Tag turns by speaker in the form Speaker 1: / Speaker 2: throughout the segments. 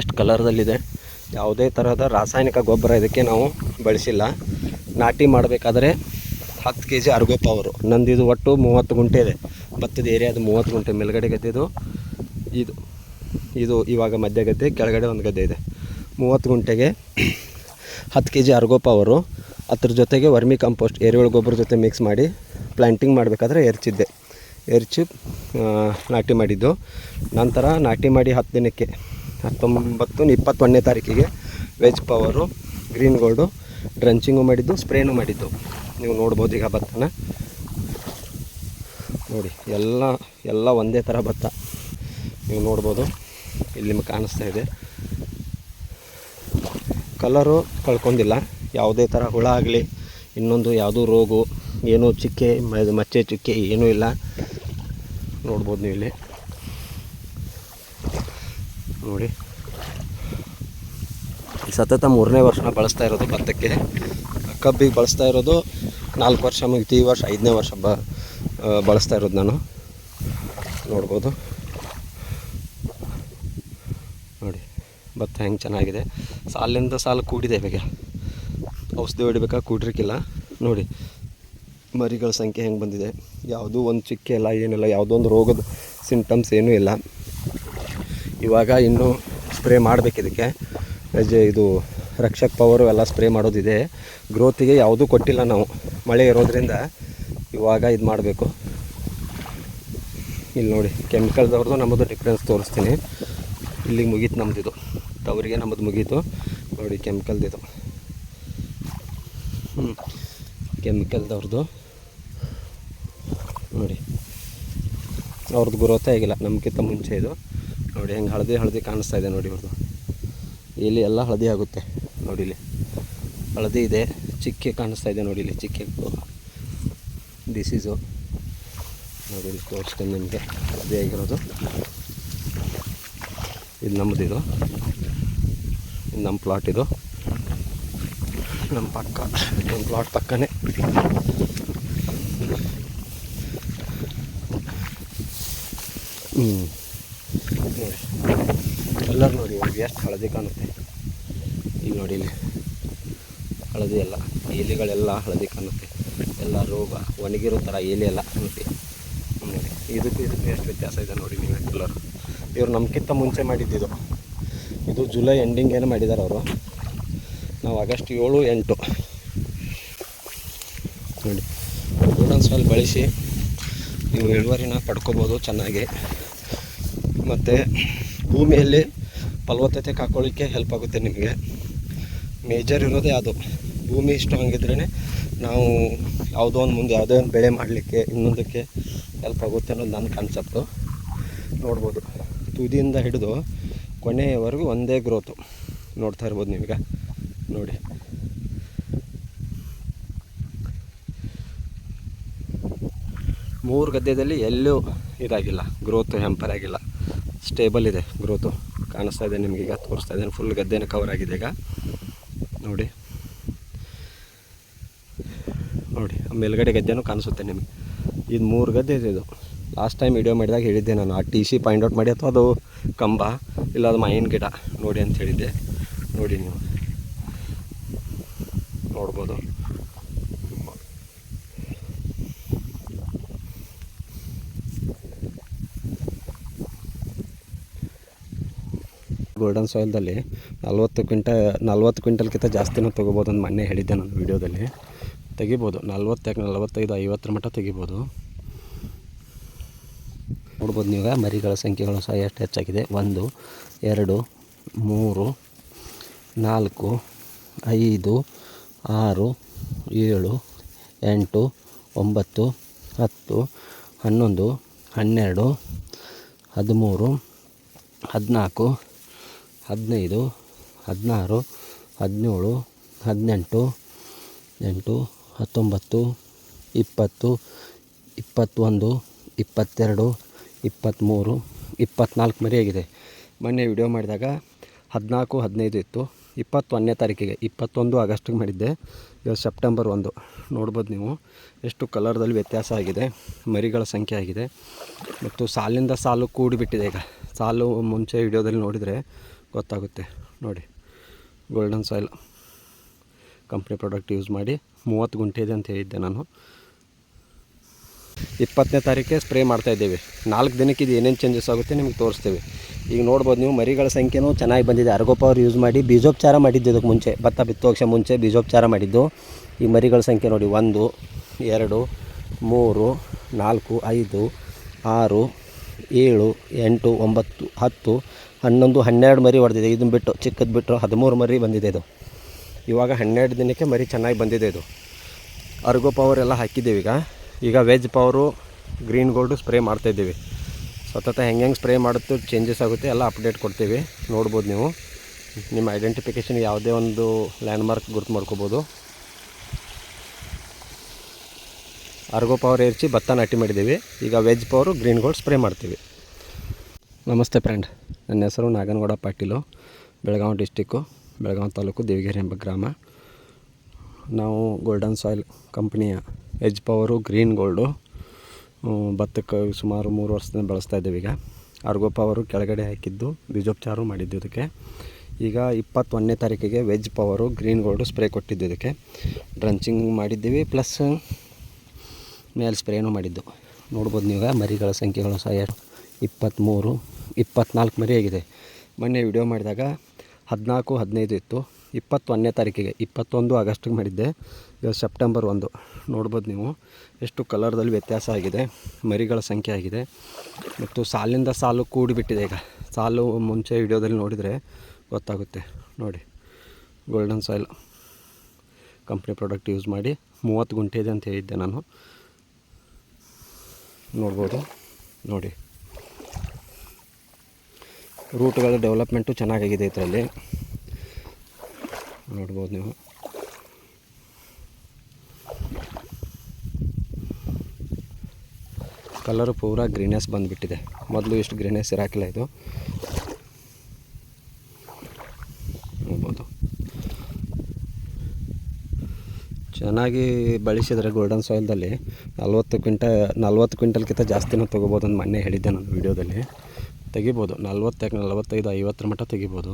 Speaker 1: ಎಷ್ಟು ಕಲರ್ದಲ್ಲಿದೆ ಯಾವುದೇ ತರಹದ ರಾಸಾಯನಿಕ ಗೊಬ್ಬರ ಇದಕ್ಕೆ ನಾವು ಬಳಸಿಲ್ಲ ನಾಟಿ ಮಾಡಬೇಕಾದ್ರೆ ಹತ್ತು ಕೆ ಜಿ ಅರ್ಗೋ ಪವರು ನಂದಿದು ಒಟ್ಟು ಮೂವತ್ತು ಗುಂಟೆ ಇದೆ ಭತ್ತದ ಏರಿಯಾದು ಮೂವತ್ತು ಗುಂಟೆ ಮೇಲ್ಗಡೆ ಗದ್ದೆದು ಇದು ಇದು ಇವಾಗ ಮಧ್ಯ ಗದ್ದೆ ಕೆಳಗಡೆ ಒಂದು ಗದ್ದೆ ಇದೆ ಮೂವತ್ತು ಗುಂಟೆಗೆ ಹತ್ತು ಕೆ ಜಿ ಅರ್ಗೋ ಪವರು ಅದ್ರ ಜೊತೆಗೆ ವರ್ಮಿ ಕಂಪೋಸ್ಟ್ ಎರೆಹುಳು ಗೊಬ್ಬರ ಜೊತೆ ಮಿಕ್ಸ್ ಮಾಡಿ ಪ್ಲ್ಯಾಂಟಿಂಗ್ ಮಾಡಬೇಕಾದ್ರೆ ಎರ್ಚಿದ್ದೆ ಎರ್ಚಿ ನಾಟಿ ಮಾಡಿದ್ದು ನಂತರ ನಾಟಿ ಮಾಡಿ ಹತ್ತು ದಿನಕ್ಕೆ ಹತ್ತೊಂಬತ್ತು ಇಪ್ಪತ್ತೊಂದನೇ ತಾರೀಕಿಗೆ veg power green gold drenching ಮಾಡಿದ್ದು ಸ್ಪ್ರೇನು ಮಾಡಿದ್ದು ನೀವು ನೋಡ್ಬೋದು ಈಗ ಭತ್ತನ ನೋಡಿ ಎಲ್ಲ ಎಲ್ಲ ಒಂದೇ ಥರ ಭತ್ತ ನೀವು ನೋಡ್ಬೋದು ಇಲ್ಲಿ ನಿಮಗೆ ಕಾಣಿಸ್ತಾ ಇದೆ ಕಲರು ಕಳ್ಕೊಂಡಿಲ್ಲ ಯಾವುದೇ ಥರ ಹುಳ ಆಗಲಿ ಇನ್ನೊಂದು ಯಾವುದೂ ರೋಗು ಏನೂ ಚಿಕ್ಕೆ ಮಚ್ಚೆ ಚುಕ್ಕೆ ಏನೂ ಇಲ್ಲ ನೋಡ್ಬೋದು ನೀವು ಇಲ್ಲಿ ನೋಡಿ ಸತತ ಮೂರನೇ ವರ್ಷನ ಬಳಸ್ತಾ ಇರೋದು ಭತ್ತಕ್ಕೆ ಕಬ್ಬಿಗೆ ಬಳಸ್ತಾ ಇರೋದು ನಾಲ್ಕು ವರ್ಷ ಮುಗಿತು ಈ ವರ್ಷ ಐದನೇ ವರ್ಷ ಬ ಬಳಸ್ತಾ ಇರೋದು ನಾನು ನೋಡ್ಬೋದು ನೋಡಿ ಭತ್ತ ಹೆಂಗೆ ಚೆನ್ನಾಗಿದೆ ಸಾಲಿಂದ ಸಾಲು ಕೂಡಿದೆ ಇವಾಗ ಔಷಧಿ ಹೊಡಿಬೇಕಾ ಕೂಡಿರಕ್ಕಿಲ್ಲ ನೋಡಿ ಮರಿಗಳ ಸಂಖ್ಯೆ ಹೆಂಗೆ ಬಂದಿದೆ ಯಾವುದೂ ಒಂದು ಚಿಕ್ಕ ಇಲ್ಲ ಏನಿಲ್ಲ ಯಾವುದೋ ಒಂದು ರೋಗದ ಸಿಂಪ್ಟಮ್ಸ್ ಏನೂ ಇಲ್ಲ ಇವಾಗ ಇನ್ನೂ ಸ್ಪ್ರೇ ಮಾಡಬೇಕು ಇದಕ್ಕೆ ಇದು ರಕ್ಷಕ್ ಪವರು ಎಲ್ಲ ಸ್ಪ್ರೇ ಮಾಡೋದಿದೆ ಗ್ರೋತಿಗೆ ಯಾವುದೂ ಕೊಟ್ಟಿಲ್ಲ ನಾವು ಮಳೆ ಇರೋದ್ರಿಂದ ಇವಾಗ ಇದು ಮಾಡಬೇಕು ಇಲ್ಲಿ ನೋಡಿ ಕೆಮಿಕಲ್ದವ್ರದ್ದು ನಮ್ಮದು ಡಿಫ್ರೆನ್ಸ್ ತೋರಿಸ್ತೀನಿ ಇಲ್ಲಿಗೆ ಮುಗೀತು ಇದು ತವರಿಗೆ ನಮ್ಮದು ಮುಗೀತು ನೋಡಿ ಕೆಮಿಕಲ್ದಿದು ಹ್ಞೂ ಕೆಮಿಕಲ್ದವ್ರದ್ದು ನೋಡಿ ಅವ್ರದ್ದು ಗ್ರೋತೇ ಆಗಿಲ್ಲ ನಮಗಿಂತ ಮುಂಚೆ ಇದು ನೋಡಿ ಹೆಂಗೆ ಹಳದಿ ಹಳದಿ ಕಾಣಿಸ್ತಾ ಇದೆ ನೋಡಿ ಇವ್ರದ್ದು ಇಲ್ಲಿ ಎಲ್ಲ ಹಳದಿ ಆಗುತ್ತೆ ನೋಡಿ ಇಲ್ಲಿ ಹಳದಿ ಇದೆ ಚಿಕ್ಕೆ ಕಾಣಿಸ್ತಾ ಇದೆ ನೋಡಿ ಇಲ್ಲಿ ಚಿಕ್ಕೆ ಡಿಸೀಸು ನೋಡಿ ಇಲ್ಲಿ ನಿಮಗೆ ಹಳದಿ ಆಗಿರೋದು ಇದು ನಮ್ಮದು ಇದು ನಮ್ಮ ಪ್ಲಾಟ್ ಇದು ನಮ್ಮ ಪಕ್ಕ ನಮ್ಮ ಪ್ಲಾಟ್ ಪಕ್ಕನೇ ಹ್ಞೂ ಎಲ್ಲರೂ ನೋಡಿ ಇವಾಗ ಎಷ್ಟು ಹಳದಿ ಕಾಣುತ್ತೆ ಇಲ್ಲಿ ನೋಡಿ ಇಲ್ಲಿ ಹಳದಿ ಎಲ್ಲ ಎಲೆಗಳೆಲ್ಲ ಹಳದಿ ಕಾಣುತ್ತೆ ಎಲ್ಲ ರೋಗ ಒಣಗಿರೋ ಥರ ಎಲೆ ಎಲ್ಲ ನೋಡಿ ನೋಡಿ ಇದಕ್ಕೆ ಇದಕ್ಕೆ ಎಷ್ಟು ವ್ಯತ್ಯಾಸ ಇದೆ ನೋಡಿ ನೀವು ಕಲರ್ ಇವರು ನಮಗಿಂತ ಮುಂಚೆ ಮಾಡಿದ್ದಿದ್ದು ಇದು ಜುಲೈ ಎಂಡಿಂಗ್ ಏನು ಮಾಡಿದ್ದಾರೆ ಅವರು ನಾವು ಆಗಸ್ಟ್ ಏಳು ಎಂಟು ನೋಡಿ ಒಂದು ಸಾಯಿಲ್ ಬಳಸಿ ನೀವು ಇಳುವರಿನ ಪಡ್ಕೋಬೋದು ಚೆನ್ನಾಗಿ ಮತ್ತು ಭೂಮಿಯಲ್ಲಿ ಫಲವತ್ತತೆ ಕಾಕೊಳ್ಳಿಕ್ಕೆ ಹೆಲ್ಪ್ ಆಗುತ್ತೆ ನಿಮಗೆ ಮೇಜರ್ ಇರೋದೇ ಅದು ಭೂಮಿ ಸ್ಟ್ರಾಂಗ್ ಇದ್ರೇ ನಾವು ಯಾವುದೋ ಒಂದು ಮುಂದೆ ಯಾವುದೋ ಒಂದು ಬೆಳೆ ಮಾಡಲಿಕ್ಕೆ ಇನ್ನೊಂದಕ್ಕೆ ಹೆಲ್ಪ್ ಆಗುತ್ತೆ ಅನ್ನೋದು ನನ್ನ ಕಾನ್ಸೆಪ್ಟು ನೋಡ್ಬೋದು ತುದಿಯಿಂದ ಹಿಡಿದು ಕೊನೆಯವರೆಗೂ ಒಂದೇ ಗ್ರೋತು ನೋಡ್ತಾ ಇರ್ಬೋದು ನಿಮಗೆ ನೋಡಿ ಮೂರು ಗದ್ದೆಯಲ್ಲಿ ಎಲ್ಲೂ ಇದಾಗಿಲ್ಲ ಗ್ರೋತು ಹೆಂಪರ್ ಆಗಿಲ್ಲ ಸ್ಟೇಬಲ್ ಇದೆ ಗ್ರೋತು ಕಾಣಿಸ್ತಾ ಇದೆ ನಿಮಗೆ ಈಗ ತೋರಿಸ್ತಾ ಇದ್ದೇನೆ ಫುಲ್ ಗದ್ದೆನ ಕವರ್ ಆಗಿದೆ ಈಗ ನೋಡಿ ನೋಡಿ ಆ ಮೇಲ್ಗಡೆ ಗದ್ದೆನೂ ಕಾಣಿಸುತ್ತೆ ನಿಮಗೆ ಇದು ಮೂರು ಗದ್ದೆ ಇದೆ ಇದು ಲಾಸ್ಟ್ ಟೈಮ್ ವಿಡಿಯೋ ಮಾಡಿದಾಗ ಹೇಳಿದ್ದೆ ನಾನು ಆ ಟಿ ಸಿ ಪಾಯಿಂಟ್ ಔಟ್ ಮಾಡಿ ಅಥವಾ ಅದು ಕಂಬ ಇಲ್ಲ ಅದು ಮೈನ್ ಗಿಡ ನೋಡಿ ಅಂತ ಹೇಳಿದ್ದೆ ನೋಡಿ ನೀವು ನೋಡ್ಬೋದು ಗೋಲ್ಡನ್ ಸಾಯಿಲ್ದಲ್ಲಿ ನಲ್ವತ್ತು ಕ್ವಿಂಟ ನಲ್ವತ್ತು ಕ್ವಿಂಟಲ್ಕಿಂತ ಜಾಸ್ತಿನ ತೊಗೋಬೋದು ಅಂತ ಮೊನ್ನೆ ಹೇಳಿದ್ದೆ ನಾನು ವೀಡಿಯೋದಲ್ಲಿ ತೆಗಿಬೋದು ನಲ್ವತ್ತು ನಲ್ವತ್ತೈದು ಐವತ್ತರ ಮಟ್ಟ ತೆಗಿಬೋದು ನೋಡ್ಬೋದು ನೀವು ಮರಿಗಳ ಸಂಖ್ಯೆಗಳು ಸಹ ಎಷ್ಟು ಹೆಚ್ಚಾಗಿದೆ ಒಂದು ಎರಡು ಮೂರು ನಾಲ್ಕು ಐದು ಆರು ಏಳು ಎಂಟು ಒಂಬತ್ತು ಹತ್ತು ಹನ್ನೊಂದು ಹನ್ನೆರಡು ಹದಿಮೂರು ಹದಿನಾಲ್ಕು ಹದಿನೈದು ಹದಿನಾರು ಹದಿನೇಳು ಹದಿನೆಂಟು ಎಂಟು ಹತ್ತೊಂಬತ್ತು ಇಪ್ಪತ್ತು ಇಪ್ಪತ್ತೊಂದು ಇಪ್ಪತ್ತೆರಡು ಇಪ್ಪತ್ತ್ಮೂರು ಇಪ್ಪತ್ತ್ನಾಲ್ಕು ಮರಿ ಆಗಿದೆ ಮೊನ್ನೆ ವಿಡಿಯೋ ಮಾಡಿದಾಗ ಹದಿನಾಲ್ಕು ಹದಿನೈದು ಇತ್ತು ಇಪ್ಪತ್ತೊಂದನೇ ತಾರೀಕಿಗೆ ಇಪ್ಪತ್ತೊಂದು ಆಗಸ್ಟಿಗೆ ಮಾಡಿದ್ದೆ ಇವತ್ತು ಸೆಪ್ಟೆಂಬರ್ ಒಂದು ನೋಡ್ಬೋದು ನೀವು ಎಷ್ಟು ಕಲರ್ದಲ್ಲಿ ವ್ಯತ್ಯಾಸ ಆಗಿದೆ ಮರಿಗಳ ಸಂಖ್ಯೆ ಆಗಿದೆ ಮತ್ತು ಸಾಲಿಂದ ಸಾಲು ಕೂಡಿಬಿಟ್ಟಿದೆ ಈಗ ಸಾಲು ಮುಂಚೆ ವಿಡಿಯೋದಲ್ಲಿ ನೋಡಿದರೆ ಗೊತ್ತಾಗುತ್ತೆ ನೋಡಿ golden soil company product use ಮಾಡಿ ಮೂವತ್ತು ಗುಂಟೆ ಇದೆ ಅಂತ ಹೇಳಿದ್ದೆ ನಾನು ಇಪ್ಪತ್ತನೇ ತಾರೀಕೆ ಸ್ಪ್ರೇ ಮಾಡ್ತಾಯಿದ್ದೇವೆ ನಾಲ್ಕು ದಿನಕ್ಕೆ ಇದು ಏನೇನು ಚೇಂಜಸ್ ಆಗುತ್ತೆ ನಿಮ್ಗೆ ತೋರಿಸ್ತೀವಿ ಈಗ ನೋಡ್ಬೋದು ನೀವು ಮರಿಗಳ ಸಂಖ್ಯೆನೂ ಚೆನ್ನಾಗಿ ಬಂದಿದೆ ಅರ್ಗೋಪ ಅವ್ರು ಯೂಸ್ ಮಾಡಿ ಬೀಜೋಪಚಾರ ಮಾಡಿದ್ದು ಇದಕ್ಕೆ ಮುಂಚೆ ಭತ್ತ ಬಿತ್ತೋಕ್ಷ ಮುಂಚೆ ಬೀಜೋಪಚಾರ ಮಾಡಿದ್ದು ಈ ಮರಿಗಳ ಸಂಖ್ಯೆ ನೋಡಿ ಒಂದು ಎರಡು ಮೂರು ನಾಲ್ಕು ಐದು ಆರು ಏಳು ಎಂಟು ಒಂಬತ್ತು ಹತ್ತು ಹನ್ನೊಂದು ಹನ್ನೆರಡು ಮರಿ ಹೊಡೆದಿದೆ ಇದನ್ನು ಬಿಟ್ಟು ಚಿಕ್ಕದು ಬಿಟ್ಟು ಹದಿಮೂರು ಮರಿ ಬಂದಿದೆ ಇದು ಇವಾಗ ಹನ್ನೆರಡು ದಿನಕ್ಕೆ ಮರಿ ಚೆನ್ನಾಗಿ ಬಂದಿದೆ ಇದು ಅರ್ಗೋ ಪವರ್ ಎಲ್ಲ ಹಾಕಿದ್ದೀವಿ ಈಗ ಈಗ veg power green gold spray ಮಾಡ್ತಾಯಿದ್ದೀವಿ ಸತತ ಹೆಂಗೆ ಹೆಂಗೆ ಸ್ಪ್ರೇ ಮಾಡುತ್ತೋ ಚೇಂಜಸ್ ಆಗುತ್ತೆ ಎಲ್ಲ ಅಪ್ಡೇಟ್ ಕೊಡ್ತೀವಿ ನೋಡ್ಬೋದು ನೀವು ನಿಮ್ಮ ಐಡೆಂಟಿಫಿಕೇಷನ್ ಯಾವುದೇ ಒಂದು ಲ್ಯಾಂಡ್ಮಾರ್ಕ್ ಗುರುತು ಮಾಡ್ಕೋಬೋದು ಅರ್ಗೋ ಪವರ್ ಏರ್ಚಿ ಭತ್ತ ನಾಟಿ ಮಾಡಿದ್ದೀವಿ ಈಗ veg power green gold spray ಮಾಡ್ತೀವಿ ನಮಸ್ತೆ ಫ್ರೆಂಡ್ ನನ್ನ ಹೆಸರು ನಾಗನಗೌಡ ಪಾಟೀಲು ಬೆಳಗಾವಿ ಡಿಸ್ಟಿಕ್ಕು ಬೆಳಗಾವಿ ತಾಲೂಕು ದೇವಿಗೆರೆ ಎಂಬ ಗ್ರಾಮ ನಾವು ಗೋಲ್ಡನ್ ಸಾಯಿಲ್ ಕಂಪ್ನಿಯ ಎಜ್ ಪವರು ಗ್ರೀನ್ ಗೋಲ್ಡು ಭತ್ತಕ್ಕೆ ಸುಮಾರು ಮೂರು ವರ್ಷದಿಂದ ಬಳಸ್ತಾ ಇದ್ದೇವೆ ಈಗ ಆರ್ಗೋ ಪವರು ಕೆಳಗಡೆ ಹಾಕಿದ್ದು ಬೀಜೋಪಚಾರ ಮಾಡಿದ್ದು ಇದಕ್ಕೆ ಈಗ ಇಪ್ಪತ್ತೊಂದನೇ ತಾರೀಕಿಗೆ veg power green gold spray ಕೊಟ್ಟಿದ್ದು ಇದಕ್ಕೆ ಡ್ರಂಚಿಂಗ್ ಮಾಡಿದ್ದೀವಿ ಪ್ಲಸ್ ಮೇಲೆ ಸ್ಪ್ರೇನೂ ಮಾಡಿದ್ದು ನೋಡ್ಬೋದು ನೀವು ಮರಿಗಳ ಸಂಖ್ಯೆಗಳು ಸಹ ಇಪ್ಪತ್ತ್ಮೂರು ಇಪ್ಪತ್ನಾಲ್ಕು ಮರಿ ಆಗಿದೆ ಮೊನ್ನೆ ವಿಡಿಯೋ ಮಾಡಿದಾಗ ಹದಿನಾಲ್ಕು ಹದಿನೈದು ಇತ್ತು ಇಪ್ಪತ್ತೊಂದನೇ ತಾರೀಕಿಗೆ ಇಪ್ಪತ್ತೊಂದು ಆಗಸ್ಟ್ಗೆ ಮಾಡಿದ್ದೆ ಇವತ್ತು ಸೆಪ್ಟೆಂಬರ್ ಒಂದು ನೋಡ್ಬೋದು ನೀವು ಎಷ್ಟು ಕಲರ್ದಲ್ಲಿ ವ್ಯತ್ಯಾಸ ಆಗಿದೆ ಮರಿಗಳ ಸಂಖ್ಯೆ ಆಗಿದೆ ಮತ್ತು ಸಾಲಿಂದ ಸಾಲು ಕೂಡಿಬಿಟ್ಟಿದೆ ಈಗ ಸಾಲು ಮುಂಚೆ ವಿಡಿಯೋದಲ್ಲಿ ನೋಡಿದರೆ ಗೊತ್ತಾಗುತ್ತೆ ನೋಡಿ golden soil company product use ಮಾಡಿ ಮೂವತ್ತು ಗುಂಟೆ ಇದೆ ಅಂತ ಹೇಳಿದ್ದೆ ನಾನು ನೋಡ್ಬೋದು ನೋಡಿ ರೂಟ್ಗಳ ಡೆವಲಪ್ಮೆಂಟು ಚೆನ್ನಾಗಾಗಿದೆ ಇದರಲ್ಲಿ ನೋಡ್ಬೋದು ನೀವು ಕಲರು ಪೂರ ಗ್ರೀನೆಸ್ ಬಂದುಬಿಟ್ಟಿದೆ ಮೊದಲು ಇಷ್ಟು ಗ್ರೀನೆಸ್ ಇರಾಕಿಲ್ಲ ಇದು ನೋಡ್ಬೋದು ಚೆನ್ನಾಗಿ ಬಳಸಿದರೆ ಗೋಲ್ಡನ್ ಸಾಯಿಲ್ದಲ್ಲಿ ನಲ್ವತ್ತು ಕ್ವಿಂಟ ನಲ್ವತ್ತು ಕ್ವಿಂಟಲ್ಗಿಂತ ಜಾಸ್ತಿನೂ ತೊಗೋಬೋದು ಅಂತ ಮೊನ್ನೆ ಹೇಳಿದ್ದೆ ನಾನು ವೀಡಿಯೋದಲ್ಲಿ ತೆಗಿಬೋದು ನಲ್ವತ್ತು ಯಾಕೆ ನಲ್ವತ್ತೈದು ಐವತ್ತರ ಮಟ್ಟ ತೆಗಿಬೋದು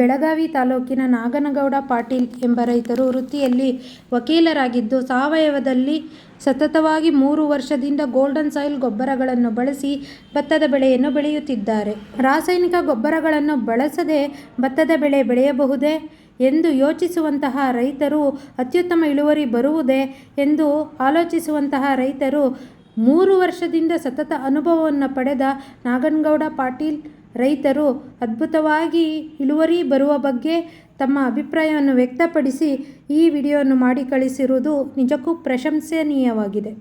Speaker 2: ಬೆಳಗಾವಿ ತಾಲೂಕಿನ ನಾಗನಗೌಡ ಪಾಟೀಲ್ ಎಂಬ ರೈತರು ವೃತ್ತಿಯಲ್ಲಿ ವಕೀಲರಾಗಿದ್ದು ಸಾವಯವದಲ್ಲಿ ಸತತವಾಗಿ ಮೂರು ವರ್ಷದಿಂದ ಗೋಲ್ಡನ್ ಸಾಯಿಲ್ ಗೊಬ್ಬರಗಳನ್ನು ಬಳಸಿ ಭತ್ತದ ಬೆಳೆಯನ್ನು ಬೆಳೆಯುತ್ತಿದ್ದಾರೆ ರಾಸಾಯನಿಕ ಗೊಬ್ಬರಗಳನ್ನು ಬಳಸದೆ ಭತ್ತದ ಬೆಳೆ ಬೆಳೆಯಬಹುದೇ ಎಂದು ಯೋಚಿಸುವಂತಹ ರೈತರು ಅತ್ಯುತ್ತಮ ಇಳುವರಿ ಬರುವುದೇ ಎಂದು ಆಲೋಚಿಸುವಂತಹ ರೈತರು ಮೂರು ವರ್ಷದಿಂದ ಸತತ ಅನುಭವವನ್ನು ಪಡೆದ ನಾಗನಗೌಡ ಪಾಟೀಲ್ ರೈತರು ಅದ್ಭುತವಾಗಿ ಇಳುವರಿ ಬರುವ ಬಗ್ಗೆ ತಮ್ಮ ಅಭಿಪ್ರಾಯವನ್ನು ವ್ಯಕ್ತಪಡಿಸಿ ಈ ವಿಡಿಯೋವನ್ನು ಮಾಡಿ ಕಳಿಸಿರುವುದು ನಿಜಕ್ಕೂ ಪ್ರಶಂಸನೀಯವಾಗಿದೆ